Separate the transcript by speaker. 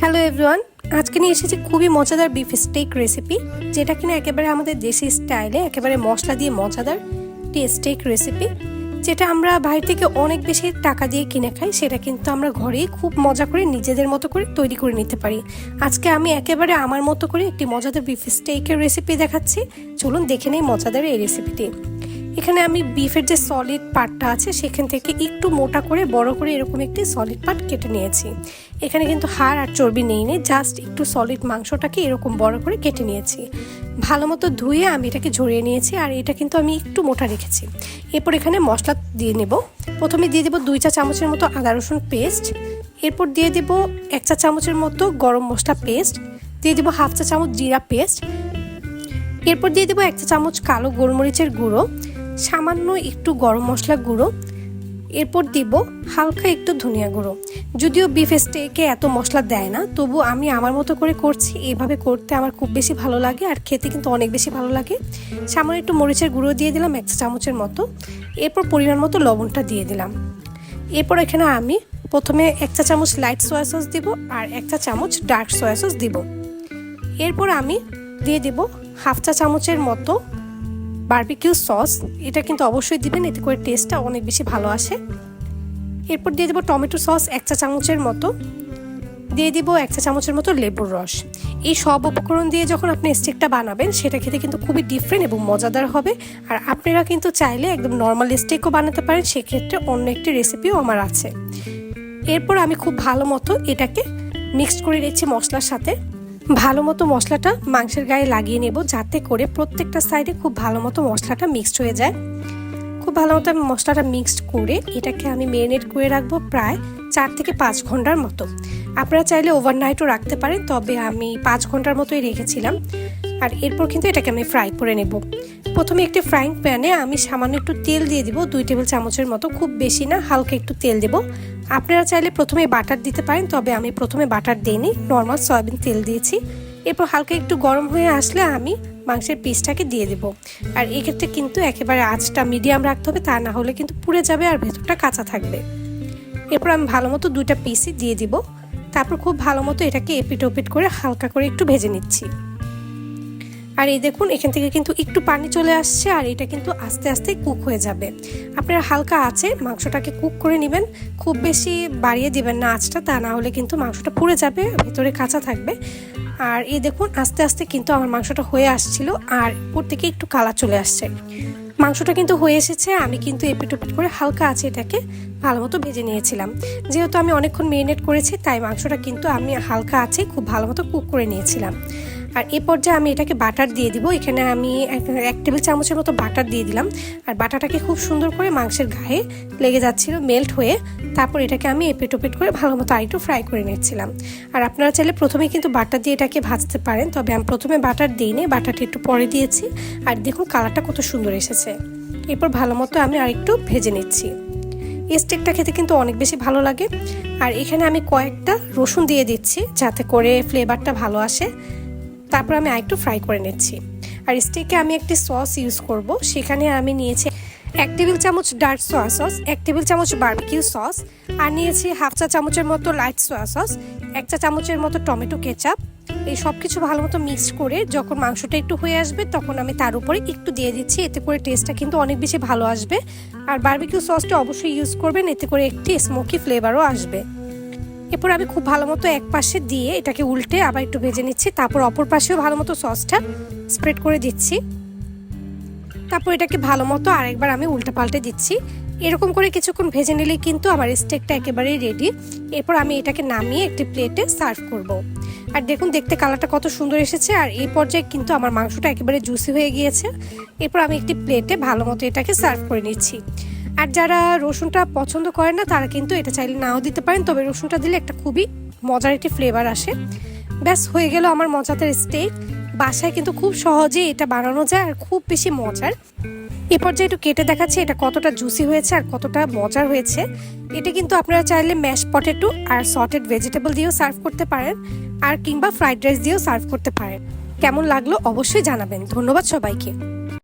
Speaker 1: Hello everyone আজকে নিয়ে এসেছি খুবই মজাদার বিফ স্টেক রেসিপি যেটা কিনা একেবারে আমাদের দেশি স্টাইলে একেবারে মশলা দিয়ে মজাদার স্টেক রেসিপি যেটা আমরা বাইরে থেকে অনেক বেশি টাকা দিয়ে কিনে খাই, সেটা কিন্তু আমরা ঘরেই খুব মজা করে নিজেদের মতো করে তৈরি করে নিতে পারি। আজকে আমি একেবারে আমার মতো করে একটি মজাদার বিফ স্টেকের রেসিপি দেখাচ্ছি। চলুন দেখে নেই মজাদার এই রেসিপিটি এখানে আমি বিফের যে সলিড পার্টটা আছে, সেখান থেকে একটু মোটা করে, বড় করে এরকম একটি সলিড পার্ট কেটে নিয়েছি। এখানে কিন্তু হাড় আর চর্বি নেই নেই জাস্ট একটু সলিড মাংসটাকে এরকম বড় করে কেটে নিয়েছি। ভালো মতো ধুয়ে আমি এটাকে ঝরিয়ে নিয়েছি, আর এটা কিন্তু আমি একটু মোটা রেখেছি। এরপর এখানে মশলা দিয়ে নেব। প্রথমে দিয়ে দেবো দুই চা চামচের মতো আদা রসুন পেস্ট এরপর দিয়ে দেব এক চা চামচের মতো গরম মশলা পেস্ট দিয়ে দেবো হাফ চা চামচ জিরা পেস্ট এরপর দিয়ে দেবো এক চা চামচ কালো গোলমরিচের গুঁড়ো। সামান্য একটু গরম মশলা গুঁড়ো। এরপর দিব হালকা একটু ধনিয়া গুঁড়ো। যদিও বিফ স্টেকে এত মশলা দেয় না, তবু আমি আমার মতো করে করছি। এভাবে করতে আমার খুব বেশি ভালো লাগে আর খেতে কিন্তু অনেক বেশি ভালো লাগে। সামান্য একটু মরিচের গুঁড়ো দিয়ে দিলাম এক চামচের মতো। এরপর পরিমাণ মতো লবণটা দিয়ে দিলাম। এরপর এখানে আমি প্রথমে এক চা চামচ লাইট সয়া সস দিব আর এক চা চামচ ডার্ক সয়া সস দিব। এরপর আমি দিয়ে দেব হাফ চা চামচের মতো বারবিকিউ সস, এটা কিন্তু অবশ্যই দিবেন, এতে করে টেস্টটা অনেক বেশি ভালো আসে। এরপর দিয়ে দেবো টমেটো সস এক চা চামচের মতো। দিয়ে দিব এক চা চামচের মতো লেবুর রস। এই সব উপকরণ দিয়ে যখন আপনি স্টেকটা বানাবেন, সেটা খেতে কিন্তু খুবই ডিফারেন্ট এবং মজাদার হবে। আর আপনারা কিন্তু চাইলে একদম নর্মাল স্টেকও বানাতে পারেন, সেক্ষেত্রে অন্য একটি রেসিপিও আমার আছে। এরপর আমি খুব ভালো মতো এটাকে মিক্সড করে নিচ্ছি মশলার সাথে। ভালো মতো মশলাটা মাংসের গায়ে লাগিয়ে নেব যাতে করে প্রত্যেকটা সাইডে খুব ভালো মতো মশলাটা মিক্সড হয়ে যায়। খুব ভালো মতো আমি মশলাটা মিক্সড করে এটাকে আমি মেরিনেট করে রাখব প্রায় চার থেকে পাঁচ ঘণ্টার মতো। আপনারা চাইলে ওভারনাইটও রাখতে পারেন, তবে আমি পাঁচ ঘণ্টার মতোই রেখেছিলাম। আর এরপর কিন্তু এটাকে আমি ফ্রাই করে নেব। প্রথমে একটি ফ্রাইং প্যানে আমি সামান্য একটু তেল দিয়ে দিব, দুই টেবিল চামচের মতো, খুব বেশি না, হালকা একটু তেল দেব। আপনারা চাইলে প্রথমে বাটার দিতে পারেন, তবে আমি প্রথমে বাটার দিইনি নর্মাল সয়াবিন তেল দিয়েছি। এরপর হালকা একটু গরম হয়ে আসলে আমি মাংসের পিসটাকে দিয়ে দেব। আর এক্ষেত্রে কিন্তু একেবারে আঁচটা মিডিয়াম রাখতে হবে, তা না হলে কিন্তু পুড়ে যাবে আর ভেতরটা কাঁচা থাকবে। এরপর আমি ভালো মতো দুইটা পিসই দিয়ে দিব। তারপর খুব ভালো মতো এটাকে এপিট ওপিট করে হালকা করে একটু ভেজে নিচ্ছি। আর এই দেখুন, এখান থেকে কিন্তু একটু পানি চলে আসছে আর এটা কিন্তু আস্তে আস্তে কুক হয়ে যাবে। আপনারা হালকা আছে মাংসটাকে কুক করে নেবেন। খুব বেশি বাড়িয়ে দিবেন না আঁচটা, তা না হলে কিন্তু মাংসটা পুড়ে যাবে, ভিতরে কাঁচা থাকবে। আর এই দেখুন, আস্তে আস্তে কিন্তু আমার মাংসটা হয়ে আসছিল আর উপর থেকে একটু কালা চলে আসছে। মাংসটা কিন্তু হয়ে এসেছে, আমি কিন্তু এপিট ওপিট করে হালকা আছে এটাকে ভালো মতো ভেজে নিয়েছিলাম। যেহেতু আমি অনেকক্ষণ মেরিনেট করেছি, তাই মাংসটা কিন্তু আমি হালকা আছে খুব ভালো মতো কুক করে নিয়েছিলাম। আর এ পর্যায়ে আমি এটাকে বাটার দিয়ে দিব। এখানে আমি এক টেবিল চামচের মতো বাটার দিয়ে দিলাম। আর বাটারটাকে খুব সুন্দর করে মাংসের গায়ে লেগে যাচ্ছিল মেল্ট হয়ে তারপর এটাকে আমি এপিট ওপিট করে ভালো মতো আরেকটু ফ্রাই করে নিচ্ছিলাম। আর আপনারা চাইলে প্রথমে কিন্তু বাটার দিয়ে এটাকে ভাজতে পারেন, তবে আমি প্রথমে বাটার দিইনি, বাটারটা একটু পরে দিয়েছি। আর দেখুন কালারটা কত সুন্দর এসেছে। এরপর ভালো মতো আমি আরেকটু ভেজে নিচ্ছি। এই স্টেকটা খেতে কিন্তু অনেক বেশি ভালো লাগে। আর এখানে আমি কয়েকটা রসুন দিয়ে দিচ্ছি, যাতে করে ফ্লেভারটা ভালো আসে। তারপর আমি আরেকটু ফ্রাই করে নিচ্ছি। আর স্টেকে আমি একটি সস ইউজ করব। সেখানে আমি নিয়েছি এক টেবিল চামচ ডার্ক সোয়া সস এক টেবিল চামচ বার্বিকিউ সস আর নিয়েছি হাফ চা চামচের মতো লাইট সোয়া সস এক চা চামচের মতো টমেটো কেচাপ এই সব কিছু ভালো মতো মিক্স করে যখন মাংসটা একটু হয়ে আসবে, তখন আমি তার উপরে একটু দিয়ে দিচ্ছি। এতে করে টেস্টটা কিন্তু অনেক বেশি ভালো আসবে। আর বার্বিকিউ সসটা অবশ্যই ইউজ করবেন, এতে করে একটি স্মোকি ফ্লেভারও আসবে। এরপর আমি খুব ভালো মতো এক পাশে দিয়ে এটাকে উল্টে আবার একটু ভেজে নিচ্ছি। তারপর অপর পাশেও ভালো মতো সসটা স্প্রেড করে দিচ্ছি। তারপর এটাকে ভালো মতো আরেকবার আমি উল্টে পাল্টে দিচ্ছি। এরকম করে কিছুক্ষণ ভেজে নিলেই কিন্তু আমার স্টেকটা একেবারেই রেডি এরপর আমি এটাকে নামিয়ে একটি প্লেটে সার্ভ করব। আর দেখুন, দেখতে কালারটা কত সুন্দর এসেছে। আর এই পর্যায়ে কিন্তু আমার মাংসটা একেবারে জুসি হয়ে গিয়েছে। এরপর আমি একটি প্লেটে ভালো মতো এটাকে সার্ভ করে নিচ্ছি। আর যারা রসুনটা পছন্দ করেন না, তারা কিন্তু এটা চাইলে নাও দিতে পারেন। তবে রসুনটা দিলে একটা খুবই মজার একটি ফ্লেভার আসে। ব্যাস, হয়ে গেল আমার মজাদার স্টেক বাসায় কিন্তু খুব সহজে এটা বানানো যায় আর খুব বেশি মজার। এ পর্যায়ে একটু কেটে দেখাচ্ছি এটা কতটা জুসি হয়েছে আর কতটা মজার হয়েছে। এটা কিন্তু আপনারা চাইলে ম্যাশ পটেটো আর সটেড ভেজিটেবল দিয়েও সার্ভ করতে পারেন আর কিংবা ফ্রাইড রাইস দিয়েও সার্ভ করতে পারেন। কেমন লাগল অবশ্যই জানাবেন। ধন্যবাদ সবাইকে।